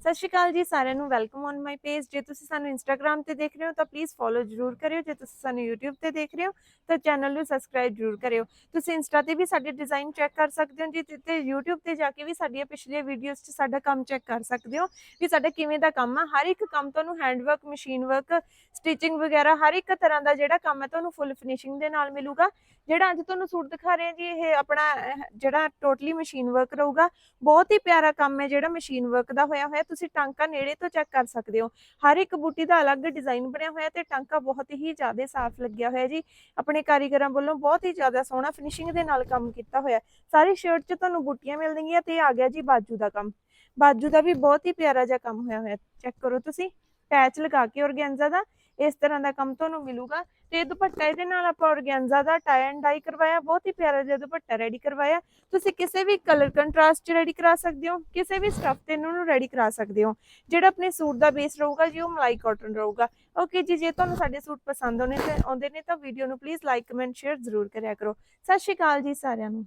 ਸਤਿ ਸ਼੍ਰੀ ਅਕਾਲ ਜੀ, ਸਾਰਿਆਂ ਨੂੰ ਵੈਲਕਮ ਔਨ ਮਾਈ ਪੇਜ। ਜੇ ਤੁਸੀਂ ਸਾਨੂੰ ਇੰਸਟਾਗ੍ਰam ਤੇ ਦੇਖ ਰਹੇ ਹੋ ਤਾਂ ਪਲੀਜ਼ ਫੋਲੋ ਜਰੂਰ ਕਰਿਓ। ਜੇ ਤੁਸੀਂ ਸਾਨੂੰ YouTube ਤੇ ਦੇਖ ਰਹੇ ਹੋ ਤਾਂ ਚੈਨਲ ਨੂੰ ਸਬਸਕ੍ਰਾਈਬ ਜਰੂਰ ਕਰਿਓ। ਤੁਸੀਂ ਇੰਸਟਾ ਤੇ ਵੀ ਸਾਡੇ ਡਿਜ਼ਾਈਨ ਚੈੱਕ ਕਰ ਸਕਦੇ ਹੋ ਜੀ ਤੇ- YouTube ਤੇ ਜਾ ਕੇ ਵੀ ਸਾਡੀਆਂ ਪਿਛਲੀਆਂ ਵੀਡੀਓਜ਼ 'ਚ ਸਾਡਾ ਕੰਮ ਚੈੱਕ ਕਰ ਸਕਦੇ ਹੋ। ਵੀ ਸਾਡਾ ਕਿਵੇਂ ਦਾ ਕੰਮ ਆ? ਹਰ ਇੱਕ ਕੰਮ ਤੁਹਾਨੂੰ hand work machine work stitching ਵਗੈਰਾ ਹਰ ਇੱਕ ਤਰ੍ਹਾਂ ਦਾ ਜਿਹੜਾ ਕੰਮ ਹੈ ਤੁਹਾਨੂੰ ਫੁੱਲ ਫਿਨਿਸ਼ਿੰਗ ਦੇ ਨਾਲ ਮਿਲੂਗਾ। ਜਿਹੜਾ ਅੱਜ ਤੁਹਾਨੂੰ ਸੂਟ ਦਿਖਾ ਰਹੇ ਹਾਂ ਜੀ, ਇਹ ਆਪਣਾ, ਜਿਹੜਾ ਟੋਟਲੀ ਮਸ਼ੀਨ ਵਰਕ ਰਹੂਗਾ। ਬਹੁਤ ਹੀ ਪਿਆਰਾ ਕੰਮ ਹੈ ਜਿਹੜਾ ਮਸ਼ੀਨ ਵਰਕ ਦਾ ਹੋਇਆ ਹੋਇਆ। ਤੁਸੀਂ ਟਾਂਕਾ ਨੇੜੇ ਤੋਂ ਚੈੱਕ ਕਰ ਸਕਦੇ ਹੋ। ਹਰ ਇੱਕ ਬੂਟੀ ਦਾ ਅਲੱਗ ਡਿਜ਼ਾਈਨ ਬਣਿਆ ਹੋਇਆ ਤੇ ਟਾਂਕਾ ਬਹੁਤ ਹੀ ਜ਼ਿਆਦਾ ਸਾਫ਼ ਲੱਗਿਆ ਹੋਇਆ ਜੀ। ਆਪਣੇ ਕਾਰੀਗਰਾਂ ਵੱਲੋਂ ਬਹੁਤ ਹੀ ਜ਼ਿਆਦਾ ਸੋਹਣਾ ਫਿਨਿਸ਼ਿੰਗ ਦੇ ਨਾਲ ਕੰਮ ਕੀਤਾ ਹੋਇਆ। ਸਾਰੀ ਸ਼ਰਟ 'ਚ ਤੁਹਾਨੂੰ ਬੂਟੀਆਂ ਮਿਲਣਗੀਆਂ ਤੇ ਇਹ ਆ ਗਿਆ ਜੀ ਬਾਜੂ ਦਾ ਕੰਮ। ਬਾਜੂ ਦਾ ਵੀ ਬਹੁਤ ਹੀ ਪਿਆਰਾ ਜਿਹਾ ਕੰਮ ਹੋਇਆ ਹੋਇਆ। ਚੈੱਕ ਕਰੋ ਤੁਸੀਂ। ਪੈਚ ਲਗਾ ਕੇ ਔਰਗੈਂਜ਼ਾ ਦਾ। ਇਸ ਤਰ੍ਹਾਂ ਦਾ ਕੰਮ ਤੁਹਾਨੂੰ ਮਿਲੂਗਾ। ਤੇ ਦੁਪੱਟਾ ਇਹਦੇ ਨਾਲ ਆਪਾਂ ਔਰਗੈਂਜ਼ਾ ਦਾ ਟਾਈ ਐਂਡ ਡਾਈ ਕਰਵਾਇਆ। ਬਹੁਤ ਹੀ ਪਿਆਰਾ ਜਿਹਾ ਦੁਪੱਟਾ ਰੈਡੀ ਕਰਵਾਇਆ। ਤੁਸੀਂ ਕਿਸੇ ਵੀ ਕਲਰ ਕੰਟਰਾਸਟ ਰੈਡੀ ਕਰਾ ਸਕਦੇ ਹੋ। ਕਿਸੇ ਵੀ ਸਟਫ ਤੇ ਇਹਨੂੰ ਨੂੰ ਰੈਡੀ ਕਰਾ ਸਕਦੇ ਹੋ। ਜਿਹੜਾ ਆਪਣੇ ਸੂਟ ਦਾ ਬੇਸ ਰਹੂਗਾ ਜੀ, ਉਹ ਮਲਾਈ ਕਾਟਨ ਰਹੂਗਾ। ਓਕੇ ਜੀ, ਜੇ ਤੁਹਾਨੂੰ ਸਾਡੇ ਸੂਟ ਪਸੰਦ ਆਉਂਦੇ ਨੇ ਤਾਂ ਵੀਡੀਓ ਨੂੰ ਪਲੀਜ਼ ਲਾਈਕ ਕਮੈਂਟ ਸ਼ੇਅਰ ਜ਼ਰੂਰ ਕਰਿਆ ਕਰੋ। ਸਤਿ ਸ਼੍ਰੀ ਅਕਾਲ ਜੀ ਸਾਰਿਆਂ ਨੂੰ।